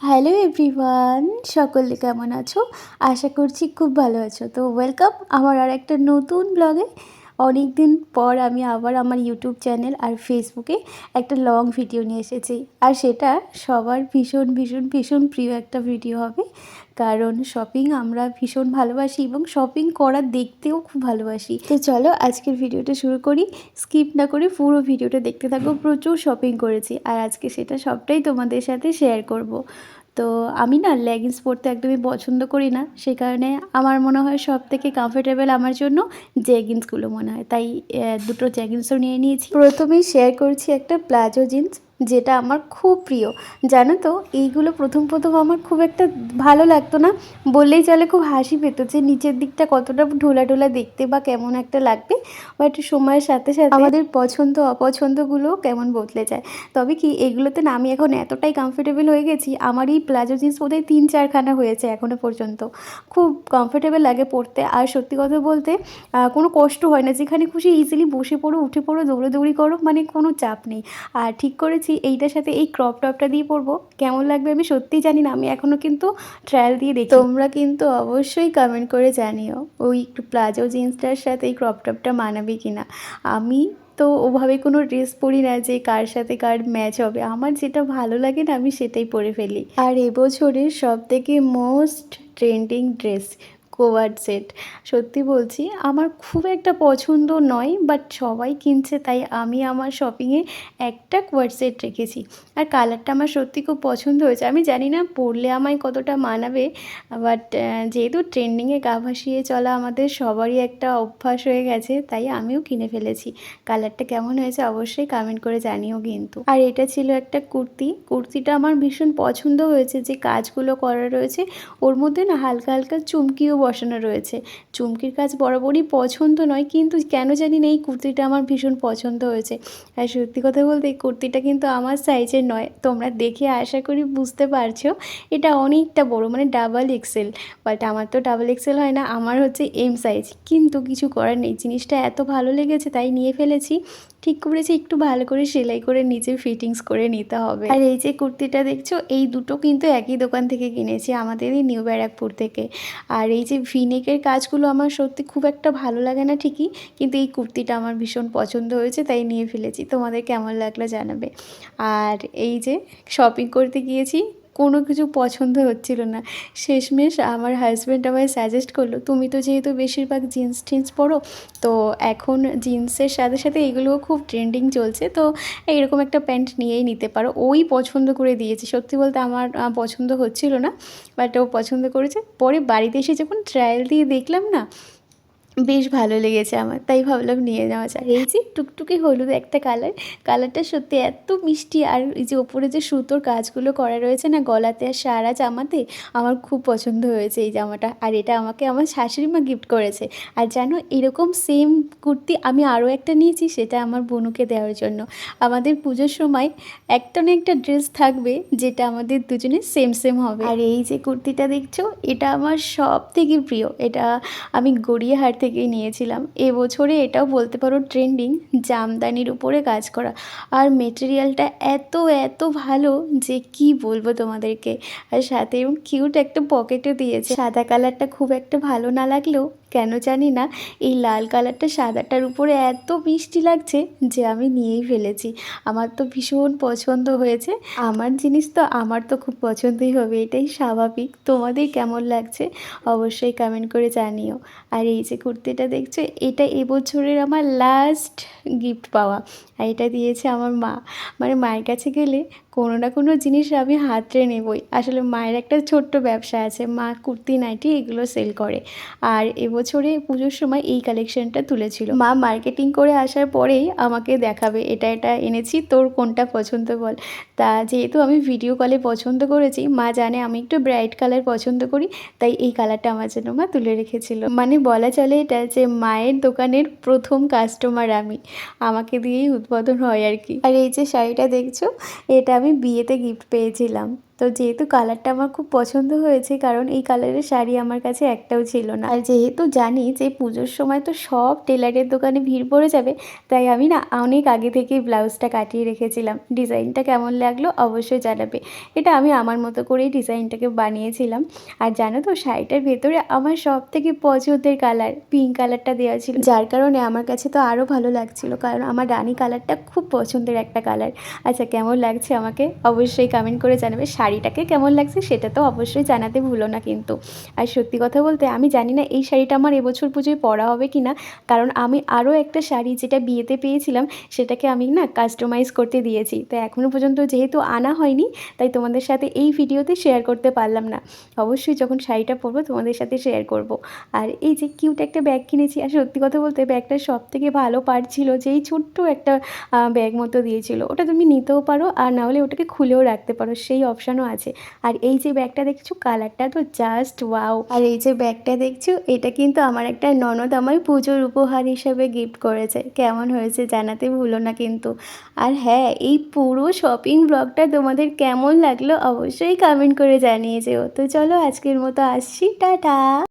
Hello everyone, সকলে কেমন আছো? আশা করছি খুব ভালো আছো। তো ওয়েলকাম আমার আর একটা নতুন ব্লগে অনেক দিন পর আমি আবার আমার ইউটিউব চ্যানেল আর ফেসবুকে একটা লং ভিডিও নিয়ে এসেছি। আর সেটা সবার ভীষণ ভীষণ ভীষণ প্রিয় একটা ভিডিও হবে। কারণ শপিং আমরা ভীষণ ভালোবাসি এবং শপিং করা দেখতেও খুব ভালোবাসি। তো চলো আজকের ভিডিওটা শুরু করি। স্কিপ না করে পুরো ভিডিওটা দেখতে থাকো। প্রচুর শপিং করেছি। আর আজকে সেটা সবটাই তোমাদের সাথে শেয়ার করব। তো আমি না লেগিংস পরতে একদমই পছন্দ করি না। সেই কারণে আমার মনে হয় সব থেকে কমফোর্টেবল আমার জন্য জ্যাগিন্সগুলো মনে হয়। তাই দুটো জ্যাগিন্সও নিয়ে নিয়েছি। প্রথমেই শেয়ার করছি একটা প্লাজো জিন্স যেটা আমার খুব প্রিয়। জানো তো, এইগুলো প্রথম প্রথম আমার খুব একটা ভালো লাগতো না। বললেই চলে খুব হাসি পেত যে নিচের দিকটা কতটা ঢোলা ঢোলা দেখতে বা কেমন একটা লাগবে। বাট সময়ের সাথে সাথে আমাদের পছন্দ অপছন্দগুলো কেমন বদলে যায়। তবে কি, এগুলোতে না আমি এখন এতটাই কমফোর্টেবল হয়ে গেছি, আমার এই প্লাজো জিন্স বোধহয় তিন চারখানা হয়েছে এখনও পর্যন্ত। খুব কমফোর্টেবল লাগে পড়তে আর সত্যি কথা বলতে কোনো কষ্ট হয় না। যেখানে খুশি ইজিলি বসে পড়ো, উঠে পড়ো, দৌড়াদৌড়ি করো মানে কোনো চাপ নেই। আর ঠিক করেছি এইটার সাথে এই ক্রপ টপটা দিয়ে পরবো। কেমন লাগবে আমি সত্যিই জানি না, আমি এখনও কিন্তু ট্রায়াল দিয়ে দেখি। তোমরা কিন্তু অবশ্যই কমেন্ট করে জানিও, ওই প্লাজো জিন্সটার সাথে এই ক্রপ টপটা মানাবে কি না আমি তো ওভাবে কোনো ড্রেস পরি না যে কার সাথে কার ম্যাচ হবে। আমার যেটা ভালো লাগে না, আমি সেটাই পরে ফেলি। আর এবছরের সব থেকে most trending dress co-ord set সত্যি বলছি, আমার খুব একটা পছন্দ নয় বাট সবাই কিনছে, তাই আমি আমার শপিংয়ে একটা কোয়ার্ড সেট রেখেছি। আর কালারটা আমার সত্যি খুব পছন্দ হয়েছে। আমি জানি না পরলে আমায় কতটা মানাবে বাট যেহেতু ট্রেন্ডিংয়ে গা ভাসিয়ে চলা আমাদের সবারই একটা অভ্যাস হয়ে গেছে, তাই আমিও কিনে ফেলেছি। কালারটা কেমন হয়েছে অবশ্যই কমেন্ট করে জানিও কিন্তু। আর এটা ছিল একটা কুর্তি। কুর্তিটা আমার ভীষণ পছন্দ হয়েছে, যে কাজগুলো করা রয়েছে, ওর মধ্যে না হালকা হালকা চুমকিও বসানো রয়েছে। চুমকির কাজ বরাবরই পছন্দ নয়, কিন্তু কেন জানি না এই কুর্তিটা আমার ভীষণ পছন্দ হয়েছে। আর সত্যি কথা বলতে এই কুর্তিটা কিন্তু আমার সাইজের নয়, তোমরা দেখে আশা করি বুঝতে পারছ। এটা অনেকটা বড় মানে ডাবল এক্সেল বাট আমার তো ডাবল এক্সেল হয় না, আমার হচ্ছে এম সাইজ কিন্তু কিছু করার নেই, জিনিসটা এত ভালো লেগেছে তাই নিয়ে ফেলেছি। ঠিক করেছি, একটু ভালো করে সেলাই করে নিচে ফিটিংস করে নিতে হবে। আর এই যে কুর্তিটা দেখছ, এই দুটো কিন্তু একই দোকান থেকে কিনেছি, আমাদের এই নিউ ব্যারাকপুর থেকে। আর এই যে ভিনেকের কাজগুলো আমার সত্যি খুব একটা ভালো লাগে না ঠিকই, কিন্তু এই কুর্তিটা আমার ভীষণ পছন্দ হয়েছে, তাই নিয়ে ফেলেছি। তোমাদের কেমন লাগল জানাবে। আর এই যে শপিং করতে গিয়েছি কোনো কিছু পছন্দ হচ্ছিল না। শেষমেশ আমার হাজব্যান্ড আমায় সাজেস্ট করল, তুমি তো যেহেতু বেশিরভাগ জিন্স টিন্স পরো, তো এখন জিন্সের সাথে সাথে এগুলোও খুব ট্রেন্ডিং চলছে, তো এইরকম একটা প্যান্ট নিয়েই নিতে পারো। ওই পছন্দ করে দিয়েছে। সত্যি বলতে আমার পছন্দ হচ্ছিল না বাট ও পছন্দ করেছে। পরে বাড়িতে এসে যখন ট্রায়াল দিয়ে দেখলাম না বেশ ভালো লেগেছে আমার তাই ভাবলাম নিয়ে নেওয়া যায় এই যে টুকটুকি হলুদ একটা কালার কালারটা সত্যি এত মিষ্টি আর এই যে ওপরে যে সুতোর কাজগুলো করা রয়েছে না গলাতে আর সারা জামাতে আমার খুব পছন্দ হয়েছে এই জামাটা। আর এটা আমাকে আমার শাশুড়ি মা গিফট করেছে। আর জানো এরকম সেম কুর্তি আমি আরও একটা নিয়েছি সেটা আমার বোনুকে দেওয়ার জন্য। আমাদের পুজোর সময় একটা না একটা ড্রেস থাকবে যেটা আমাদের দুজনের সেম সেম হবে। আর এই যে কুর্তিটা দেখছ এটা আমার সব থেকে প্রিয়। এটা আমি গড়িয়াহাট থেকেই নিয়েছিলাম। এবছরে এটাও বলতে পারো ট্রেন্ডিং জামদানির উপরে কাজ করা। আর মেটেরিয়ালটা এত এত ভালো যে কি বলব তোমাদেরকে। আর সাথে এবং কিউট একটা পকেটও দিয়েছে। সাদা কালারটা খুব একটা ভালো না লাগলেও, কেন জানি না, এই লাল কালারটা সাদাটার উপরে এত মিষ্টি লাগছে যে আমি নিয়েই ফেলেছি। আমার তো ভীষণ পছন্দ হয়েছে। আমার জিনিস তো আমার তো খুব পছন্দই হবে, এটাই স্বাভাবিক। তোমাদের কেমন লাগছে? অবশ্যই কমেন্ট করে জানিও। আর এই যে কুর্তিটা দেখছ? এটা এবছরের আমার লাস্ট গিফট পাওয়া। আর এটা দিয়েছে আমার মা। মানে মায়ের কাছে গেলে কোনো না কোনো জিনিস আমি হাতড়ে নেবই। আসলে মায়ের একটা ছোট্ট ব্যবসা আছে, মা কুর্তি, নাইটি এগুলো সেল করে। আর এবছরে পুজোর সময় এই কালেকশনটা তুলেছিল। মা মার্কেটিং করে আসার পরেই আমাকে দেখাবে, এটা এটা এনেছি, তোর কোনটা পছন্দ বল? তা যেহেতু আমি ভিডিও কলে পছন্দ করেছি, মা জানে আমি একটু ব্রাইট কালার পছন্দ করি, তাই এই কালারটা আমার জন্য মা তুলে রেখেছিল। মানে বলা চলে এটা যে মায়ের দোকানের প্রথম কাস্টমার আমি। আমাকে দিয়েই উদ্বোধন হয় আর কি। আর এই যে শাড়িটা দেখছ, এটা আমি বিয়েতে গিফট পেয়েছিলাম। তো যেহেতু কালারটা আমার খুব পছন্দ হয়েছে, কারণ এই কালারের শাড়ি আমার কাছে একটাও ছিল না। আর যেহেতু জানি যে পুজোর সময় তো সব টেলারের দোকানে ভিড় পড়ে যাবে, তাই আমি না অনেক আগে থেকেই ব্লাউজটা কাটিয়ে রেখেছিলাম। ডিজাইনটা কেমন লাগল অবশ্যই জানাবে। এটা আমি আমার মতো করেই ডিজাইনটাকে বানিয়েছিলাম। আর জানো তো, শাড়িটার ভেতরে আমার সব থেকে পছন্দের কালার পিঙ্ক কালারটা দেওয়া ছিল। যার কারণে আমার কাছে তো আরও ভালো লাগছিল, কারণ আমার রানী কালারটা খুব পছন্দের একটা কালার আচ্ছা কেমন লাগছে আমাকে অবশ্যই কমেন্ট করে জানাবে। শাড়িটাকে কেমন লাগছে সেটা তো অবশ্যই জানাতে ভুলো না কিন্তু। আর সত্যি কথা বলতে আমি জানি না এই শাড়িটা আমার এবছর পুজোয় পরা হবে কি না, কারণ আমি আরও একটা শাড়ি যেটা বিয়েতে পেয়েছিলাম সেটাকে আমি না কাস্টমাইজ করতে দিয়েছি। তো এখনও পর্যন্ত যেহেতু আনা হয়নি, তাই তোমাদের সাথে এই ভিডিওতে শেয়ার করতে পারলাম না। অবশ্যই যখন শাড়িটা পরবো তোমাদের সাথে শেয়ার করব। আর এই যে কিউট একটা ব্যাগ কিনেছি, আর সত্যি কথা বলতে ব্যাগটা সব থেকে ভালো পার্ট ছিল যে এই ছোট্ট একটা ব্যাগ মতো দিয়েছিল। ওটা তুমি নিতেও পারো, আর না হলে ওটাকে খুলেও রাখতে পারো। সেই অপশানও আছে। আর এই যে ব্যাগটা দেখছ, কালারটা তো জাস্ট ওয়াও আর এই যে ব্যাগটা দেখছ, এটা কিন্তু আমার একটা ননদ আমায় পুজোর উপহার হিসেবে গিফট করেছে। কেমন হয়েছে জানাতে ভুলো না কিন্তু। আর হ্যাঁ এই পুরো শপিং ব্লগটা তোমাদের কেমন লাগল অবশ্যই কমেন্ট করে জানিয়ে যেও তো চলো আজকের মতো আসছি, টাটা!